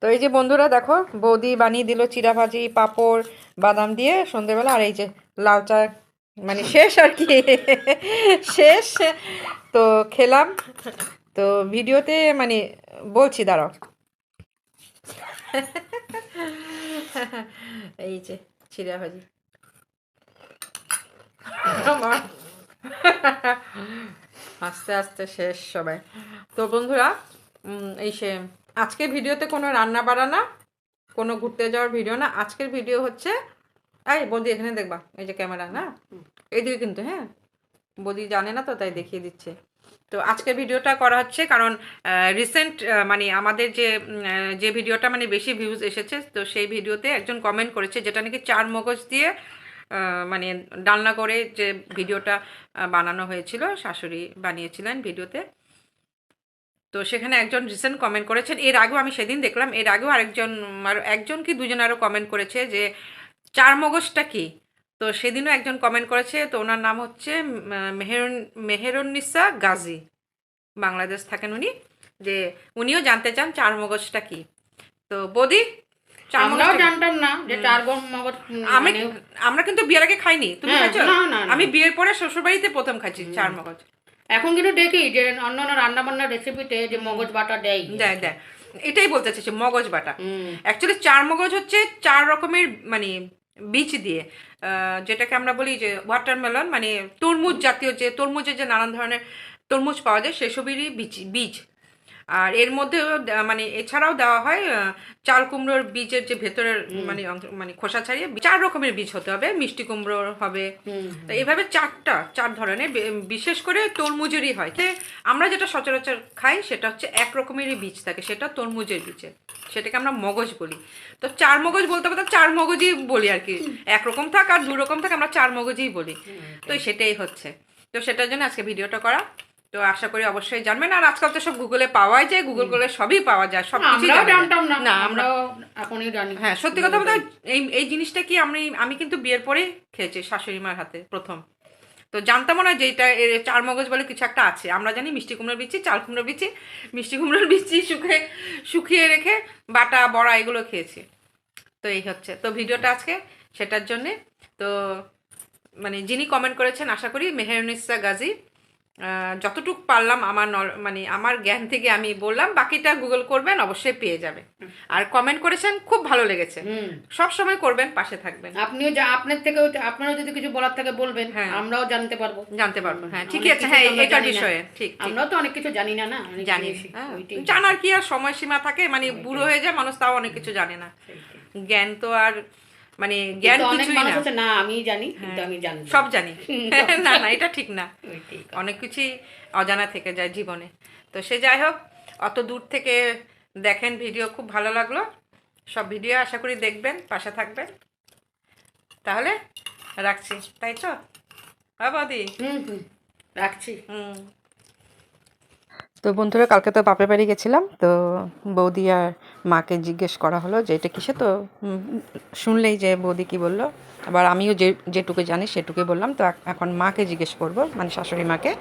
তো এই যে বন্ধুরা দেখো, বৌদি বানিয়ে দিল চিরা ভাজি, পাঁপড়, বাদাম দিয়ে সন্ধেবেলা, আর এই যে লাল চা মানে শেষ আর কি, শেষ। তো খেলাম। তো ভিডিওতে মানে বলছি, দাঁড়াও। এই যে চিরা ভাজি। আস্তে আস্তে শেষ সবাই। তো বন্ধুরা এই সে আজকের ভিডিওতে কোনো রান্না বাড়ানা কোনো ঘুরতে যাওয়ার ভিডিও না আজকের ভিডিও হচ্ছে এই বৌদি এখানে দেখবা এই যে ক্যামেরা না? এইদিকে কিন্তু হ্যাঁ? বৌদি জানে না তো তাই দেখিয়ে দিচ্ছে। তো আজকের ভিডিওটা করা হচ্ছে কারণ রিসেন্ট মানে আমাদের যে যে ভিডিওটা মানে বেশি ভিউজ এসেছে তো সেই ভিডিওতে একজন কমেন্ট করেছে যেটা নাকি চার মগজ দিয়ে মানে ডালনা করে যে ভিডিওটা বানানো হয়েছিল শাশুড়ি বানিয়েছিলেন ভিডিওতে। তো সেখানে একজন রিসেন্ট কমেন্ট করেছেন। এর আগেও আমি সেদিন দেখলাম এর আগেও আরেকজন আর একজন কি দুজন আরও কমেন্ট করেছে যে চার মগজটা কি? তো সেদিনও একজন কমেন্ট করেছে তো ওনার নাম হচ্ছে মেহেরুন মেহেরুন্নিসা গাজী। বাংলাদেশ থাকেন উনি যে উনিও জানতে চান চার মগজটা কি। তো বদি চার আমরাও জানতাম না যে চার মগজ আমি মানে আমরা কিন্তু বিয়ের আগে খাইনি তুমি হ্যাঁ, খাইছো। আমি বিয়ের পরে শ্বশুরবাড়িতে প্রথম খাইছি চার মগজ। এখন কিন্তু দেখি যে অন্য অন্য রান্না বান্নার রেসিপিতে যে মগজ বাটা দেয়। দেয় দেয়। এটাই বলতে চাইছি মগজ বাটা। অ্যাকচুয়ালি চার মগজ হচ্ছে চার রকমের মানে বীজ দিয়ে। যেটাকে আমরা বলি যে ওয়াটারমেলন মানে তরমুজ জাতীয় যে তরমুজের যে নানান ধরনের তরমুজ পাওয়া যায় সেসবেরই বীজ বীজ। আর এর মধ্যেও মানে এছাড়াও দেওয়া হয় চাল কুমড়োর বীজের যে ভেতরের মানে মানে খোসা ছাড়িয়ে চার রকমের বীজ হতে হবে মিষ্টি কুমড়োর হবে। তো এইভাবে চারটা চার ধরনের বিশেষ করে তরমুজেরই হয়। তে আমরা যেটা সচরাচর খাই সেটা হচ্ছে এক রকমেরই বীজ থাকে সেটা তরমুজের বীজের সেটাকে আমরা মগজ বলি। তো চার মগজ বলতে বলতে চার মগজই বলি আর কি। একরকম থাক আর দু রকম থাক আমরা চার মগজই বলি। তো সেটাই হচ্ছে। তো সেটার জন্য আজকে ভিডিওটা করা। তো আশা করি অবশ্যই জানবেন। আর আজকাল তো সব গুগলে পাওয়াই যায় গুগল করলে সবই পাওয়া যায় সব। জানতাম না আমরা এখনই জানি। হ্যাঁ সত্যি কথা বলতে এই এই জিনিসটা কি আমি আমি কিন্তু বিয়ের পরেই খেয়েছি শাশুড়ি মার হাতে প্রথম। তো জানতাম না যে এটা চার মগজ বলে কিছু একটা আছে। আমরা জানি মিষ্টি কুমড়োর বিচি চাল কুমড়োর বিচি মিষ্টি কুমড়োর বিচি শুকিয়ে শুকিয়ে রেখে বাটা বড়া এগুলো খেয়েছি। তো এই হচ্ছে। তো ভিডিওটা আজকে সেটার জন্যে। তো মানে যিনি কমেন্ট করেছেন আশা করি মেহেরুনিসা গাজী যতটুক পারলাম আমার মানে আমার জ্ঞান থেকে আমি বললাম বাকিটা গুগল করবেন অবশ্যই পেয়ে যাবে আর কমেন্ট করেছেন খুব ভালো লেগেছে। সব সময় করবেন পাশে থাকবেন। আপনিও যা আপনার থেকেও আপনারও যদি কিছু বলার থেকে বলবেন হ্যাঁ। আমরাও জানতে পারব। জানতে পারব হ্যাঁ ঠিকই আছে হ্যাঁ এটার বিষয়ে ঠিক। আমরাও তো অনেক কিছু জানি না না জানি হ্যাঁ, জানার কি আর সময়সীমা থাকে মানে বুড়ো হয়ে যায় মানুষ তাও অনেক কিছু জানে না। জ্ঞান তো আর মানে জ্ঞান কিছুই না। আছে না আমি জানি কিন্তু আমি জানি সব জানি। না না এটা ঠিক না। অনেক কিছুই অজানা থেকে যায় জীবনে। তো সে যাই হোক অত দূর থেকে দেখেন ভিডিও খুব ভালো লাগল। সব ভিডিও আশা করি দেখবেন পাশে থাকবেন। তাহলে রাখছি। তাই তো? হ্যাঁ বৌদি? হুম হুম রাখছি। হুম। তো বন্ধুরা কালকে তো বাপের বাড়ি গেছিলাম তো বৌদি আর মাকে জিজ্ঞেস করা হলো যে, এটা কিসে? তো শুনলেই যে বৌদি কি বলল। আবার আমিও যে, যেটুকু জানি সেটুকুই বললাম। তো এখন মাকে জিজ্ঞেস করব মানে শাশুড়ি মাকে।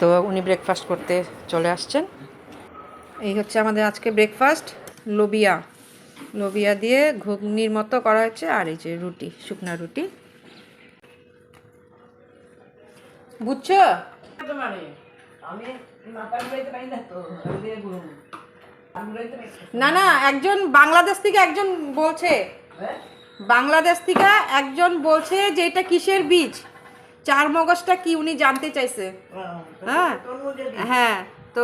তো উনি ব্রেকফাস্ট করতে চলে আসছেন। এই হচ্ছে আমাদের আজকে ব্রেকফাস্ট লোবিয়া। লোবিয়া দিয়ে ঘুগনির মতো করা হয়েছে আর এই যে রুটি, শুকনা রুটি। বুঝছ? আমি না না না একজন বাংলাদেশ থেকে একজন বলছে। বাংলাদেশ থেকে একজন বলছে যে এটা কিসের বীজ? চার মগজটা কি উনি জানতে চাইছে? হ্যাঁ হ্যাঁ? তো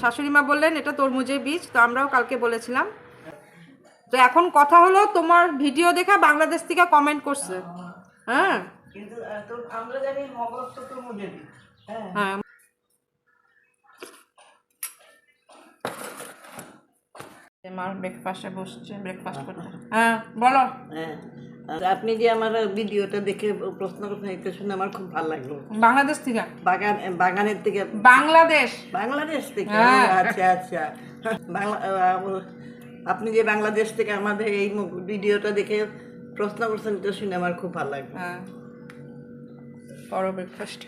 শাশুড়ি মা বললেন এটা তরমুজের বীজ তো আমরাও কালকে বলেছিলাম। তো এখন কথা হলো তোমার ভিডিও দেখা বাংলাদেশ থেকে কমেন্ট করছে। হ্যাঁ। কিন্তু আহ, তো আমরা জানি মগজ তো তরমুজের বীজ। হ্যাঁ। ব্রেকফাস্টে বসছে ব্রেকফাস্ট করতে। হ্যাঁ বলো। হ্যাঁ। আপনি যে আমার ভিডিওটা দেখে প্রশ্ন করছেন এটা শুনে আমার খুব ভালো লাগল। বাংলাদেশ থেকে? বাগান বাগানের থেকে। বাংলাদেশ? বাংলাদেশ থেকে? হ্যাঁ। আচ্ছা আচ্ছা। বাংলা আপনি যে বাংলাদেশ থেকে আমাদের এই ভিডিওটা দেখে প্রশ্ন করছেন এটা শুনে আমার খুব ভালো লাগল। হ্যাঁ। করো ব্রেকফাস্ট